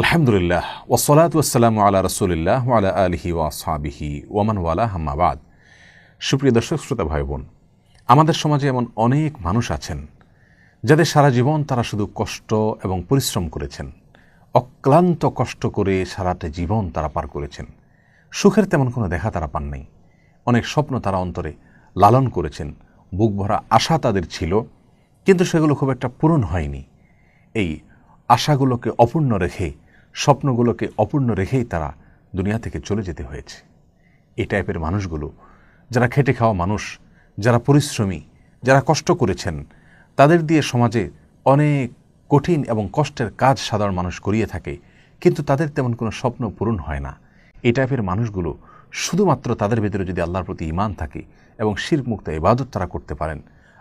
আলহামদুলিল্লাহ ওসলাত ওসালাম আলা রসুলিল্লাহ আলা আলহি ওয়াসাবিহি ওমান ওয়ালা হাম্মাবাদ সুপ্রিয় দর্শক, শ্রোতা ভাই বোন আমাদের সমাজে এমন অনেক মানুষ আছেন, যাদের সারা জীবন তারা শুধু কষ্ট এবং পরিশ্রম করেছেন। অক্লান্ত কষ্ট করে সারাটা জীবন তারা পার করেছেন। সুখের তেমন কোনো দেখা তারা পান নাই। অনেক স্বপ্ন তারা অন্তরে লালন করেছেন। বুক ভরা আশা তাদের ছিল, কিন্তু সেগুলো খুব একটা পূরণ হয়নি। এই আশাগুলোকে অপূর্ণ রেখে স্বপ্নগুলোকে অপূর্ণ রেখেই তারা দুনিয়া থেকে চলে যেতে হয়েছে। এই টাইপের মানুষগুলো, যারা খেটে খাওয়া মানুষ, যারা পরিশ্রমী, যারা কষ্ট করেছেন, তাদের দিয়ে সমাজে অনেক কঠিন এবং কষ্টের কাজ সাধারণ মানুষ করিয়ে থাকে, কিন্তু তাদের তেমন কোনো স্বপ্ন পূরণ হয় না। এই টাইপের মানুষগুলো শুধুমাত্র তাদের ভেতরে যদি আল্লাহর প্রতি ইমান থাকে এবং শির মুক্ত ইবাদত তারা করতে পারেন,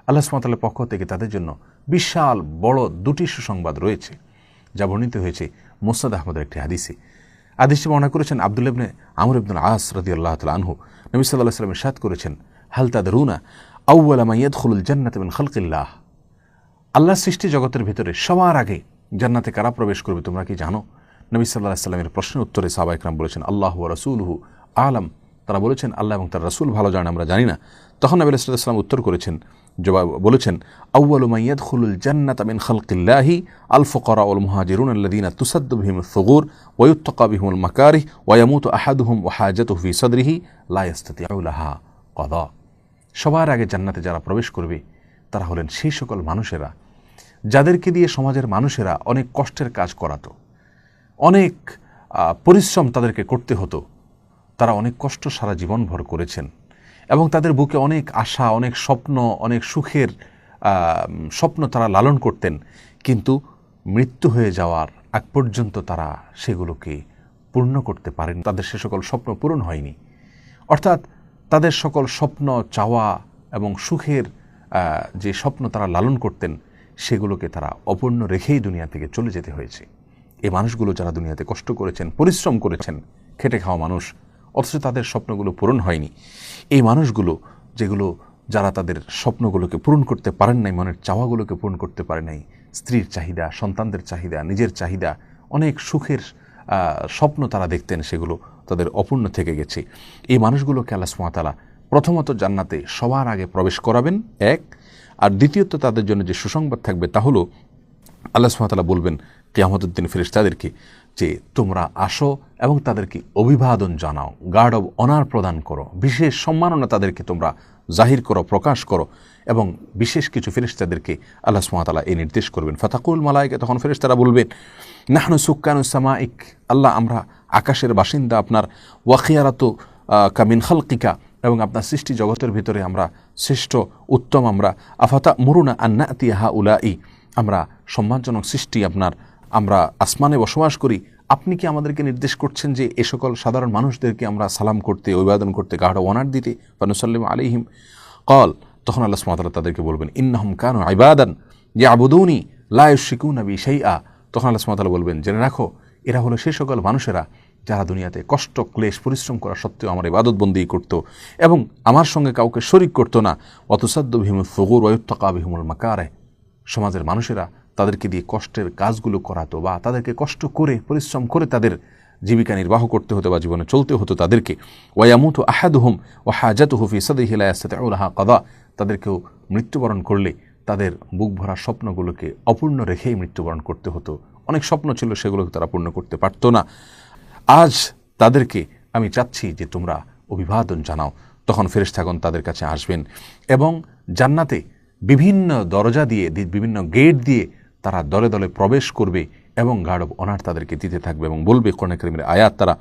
আল্লাহ সুমতালের পক্ষ থেকে তাদের জন্য বিশাল বড় দুটি সুসংবাদ রয়েছে। যা বর্ণিত হয়েছে মোসাদ আহমদের একটি হাদিসে। আদিসটি বর্ণনা করেছেন আব্দুল ইবনে আমর ইবনুল আস রদি আল্লাহ তাল আনহু। নবী সাল্লাহ সাল্লামের সাদ করেছেন, হাল তাদ রুনা আউ্লামা ইয়াদখুলুল জান্নাত বিন খালকিল্লাহ? আল্লাহ সৃষ্টি জগতের ভিতরে সবার আগে জান্নাতে কারা প্রবেশ করবে তোমরা কি জানো? নবী সাল্লাহ সাল্লামের প্রশ্নের উত্তরে সাহবা ইকরাম বলেছেন, আল্লাহ রসুলহু আলম। তারা বলেছেন, আল্লাহ এবং তার রসুল ভালো জানে আমরা জানি না। তখন নবী সাল্লাম উত্তর করেছেন, জবাব বলেছেন আউ্বালু মাইয়াদ খুলুল জান্নাত আমিন খালকিল্লাহি আল ফকরা উল মুহাজিরুন আল্লাদিনা তুসাদ্দু বিহিম সুগুর ওয়ুত্তকা বিহিমুল মাকারিহ ওয়ামুত আহাদুহুম ওয়াহাজাত ফি সদরিহি লাহা কদা সবার আগে জান্নাতে যারা প্রবেশ করবে, তারা হলেন সেই সকল মানুষেরা, যাদেরকে দিয়ে সমাজের মানুষেরা অনেক কষ্টের কাজ করাতো, অনেক পরিশ্রম তাদেরকে করতে হতো। তারা অনেক কষ্ট সারা জীবনভর করেছেন এবং তাদের বুকে অনেক আশা, অনেক স্বপ্ন, অনেক সুখের স্বপ্ন তারা লালন করতেন। কিন্তু মৃত্যু হয়ে যাওয়ার আগ পর্যন্ত তারা সেগুলোকে পূর্ণ করতে পারেন তাদের সে সকল স্বপ্ন পূরণ হয়নি। অর্থাৎ তাদের সকল স্বপ্ন, চাওয়া এবং সুখের যে স্বপ্ন তারা লালন করতেন, সেগুলোকে তারা অপূর্ণ রেখেই দুনিয়া থেকে চলে যেতে হয়েছে। এই মানুষগুলো যারা দুনিয়াতে কষ্ট করেছেন, পরিশ্রম করেছেন, খেটে খাওয়া মানুষ অথচ তাদের স্বপ্নগুলো পূরণ হয়নি। এই মানুষগুলো, যেগুলো, যারা তাদের স্বপ্নগুলোকে পূরণ করতে পারেন নাই, মনের চাওয়াগুলোকে পূরণ করতে পারে নাই, স্ত্রীর চাহিদা, সন্তানদের চাহিদা, নিজের চাহিদা, অনেক সুখের স্বপ্ন তারা দেখতেন, সেগুলো তাদের অপূর্ণ থেকে গেছে। এই মানুষগুলোকে আল্লাহ সুমাতালা প্রথমত জান্নাতে সবার আগে প্রবেশ করাবেন, এক। আর দ্বিতীয়ত তাদের জন্য যে সুসংবাদ থাকবে তা হলো, আল্লাহ সুমাতালা বলবেন কেয়ামতুদ্দিন ফেরিস্তাদেরকে যে তোমরা আসো এবং তাদেরকে অভিবাদন জানাও গার্ড অব অনার প্রদান করো, বিশেষ সম্মাননা তাদেরকে তোমরা জাহির করো, প্রকাশ করো এবং বিশেষ কিছু ফেরিস্তাদেরকে আল্লাহ সুমাতালা এই নির্দেশ করবেন। ফাতাকুল মালাইকে তখন ফেরিস্তারা বলবেন, নাহনু সুক্কানুসামাইক আল্লাহ আমরা আকাশের বাসিন্দা, আপনার ওয়াকিয়ারাত কামিন খালকিকা এবং আপনার সৃষ্টি জগতের ভিতরে আমরা শ্রেষ্ঠ, উত্তম আমরা। আফাতা মুরুনা আন্না তিয়াহা উলাই আমরা সম্মানজনক সৃষ্টি আপনার আমরা আসমানে বসবাস করি, আপনি কি আমাদেরকে নির্দেশ করছেন যে এ সকল সাধারণ মানুষদেরকে আমরা সালাম করতে, অভিবাদন করতে, গাঢ় ওনার দিতে? বা ফানুসাল্লিম আলিহিম কল তখন আল্লাহ সুমাতালা তাদেরকে বলবেন, ইন্নাহম কানু আইবাদান যে আবুদৌনি লায়ুশিকুন আবি সেই আ তখন আল্লাহ সুমাতালা বলবেন, জেনে রাখো, এরা হলো সেই সকল মানুষেরা যারা দুনিয়াতে কষ্ট, ক্লেশ, পরিশ্রম করা সত্ত্বেও আমার ইবাদতবন্দি করত এবং আমার সঙ্গে কাউকে শরিক করতো না। অতসাদ্দ ভীম ফগুর ওয়ুত্তকা বিহিমুল মাকারে। সমাজের মানুষেরা তাদেরকে দিয়ে কষ্টের কাজগুলো করাতো বা তাদেরকে কষ্ট করে, পরিশ্রম করে তাদের জীবিকা নির্বাহ করতে হতো বা জীবনে চলতে হতো তাদেরকে। ওয়ামুত আহাদুহুম ও হাজাত হুফি সদহিলাহা কদা। তাদেরকেও মৃত্যুবরণ করলে তাদের বুক ভরা স্বপ্নগুলোকে অপূর্ণ রেখেই মৃত্যুবরণ করতে হতো। অনেক স্বপ্ন ছিল, সেগুলোকে তারা পূর্ণ করতে পারত না। আজ তাদেরকে আমি চাচ্ছি যে তোমরা অভিবাদন জানাও। তখন ফেরেশতাগণ তাদের কাছে আসবেন এবং জান্নাতে বিভিন্ন দরজা দিয়ে, বিভিন্ন গেট দিয়ে তারা দলে দলে প্রবেশ করবে এবং গার্ড অব অনার তাদেরকে দিতে থাকবে এবং বলবে কর্ণাকরিমের আয়াত তারা,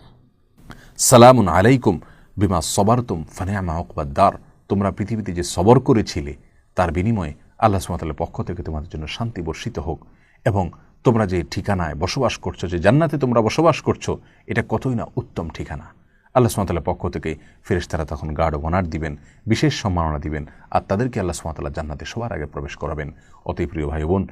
সালামুন আলাইকুম বিমা সবারতুম ফানেয়ামা অকবাদ্দার তোমরা পৃথিবীতে যে সবর করেছিলে, তার বিনিময়ে আল্লাহ সুমাতালের পক্ষ থেকে তোমাদের জন্য শান্তি বর্ষিত হোক। এবং তোমরা যে ঠিকানায় বসবাস করছ, যে জান্নাতে তোমরা বসবাস করছ, এটা কতই না উত্তম ঠিকানা। আল্লাহ সুমাতাল্লাহ পক্ষ থেকে ফেরেশতারা তখন গার্ড অনার দিবেন, বিশেষ সম্মাননা দিবেন আর তাদেরকে আল্লাহ সুমাতাল্লাহ জান্নাতে সবার আগে প্রবেশ করাবেন। অতি প্রিয় ভাই বোন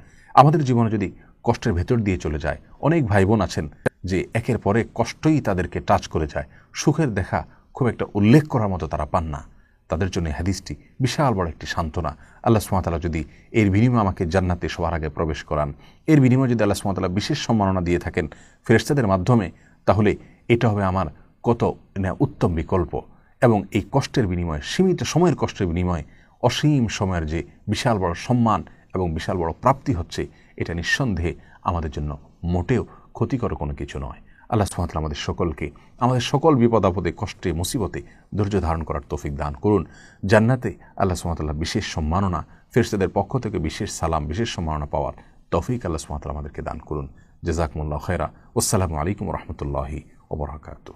আমাদের জীবনে যদি কষ্টের ভেতর দিয়ে চলে যায়, অনেক ভাই বোন আছেন যে একের পরে কষ্টই তাদেরকে টাচ করে যায়। সুখের দেখা খুব একটা উল্লেখ করার মতো তারা পান না। তাদের জন্য হাদিসটি বিশাল বড় একটি সান্ত্বনা। আল্লাহ সুমাতালা যদি এর বিনিময়ে আমাকে জান্নাতে সবার আগে প্রবেশ করান, এর বিনিময়ে যদি আল্লাহ সুমাতালা বিশেষ সম্মাননা দিয়ে থাকেন ফেরেস্তাদের মাধ্যমে, তাহলে এটা হবে আমার কত না উত্তম বিকল্প। এবং এই কষ্টের বিনিময়ে, সীমিত সময়ের কষ্টের বিনিময়ে, অসীম সময়ের যে বিশাল বড় সম্মান এবং বিশাল বড় প্রাপ্তি হচ্ছে, এটা নিঃসন্দেহে আমাদের জন্য মোটেও ক্ষতিকর কোনো কিছু নয়। আল্লাহ সুমাতাল আমাদের সকলকে, আমাদের সকল বিপদ, আপদে, কষ্টে, মুসিবতে ধৈর্য ধারণ করার তৌফিক দান করুন। জান্নাতে আল্লাহ সুমাতাল্লাহ বিশেষ সম্মাননা ফেরস্তাদের পক্ষ থেকে বিশেষ সালাম, বিশেষ সম্মাননা পাওয়ার তৌফিক আল্লাহ সুমাতাল আমাদেরকে দান করুন। জেজাকমুল্লাহ খেরা আসসালামু আলাইকুম রহমতুল্লাহি ওবরাকাতু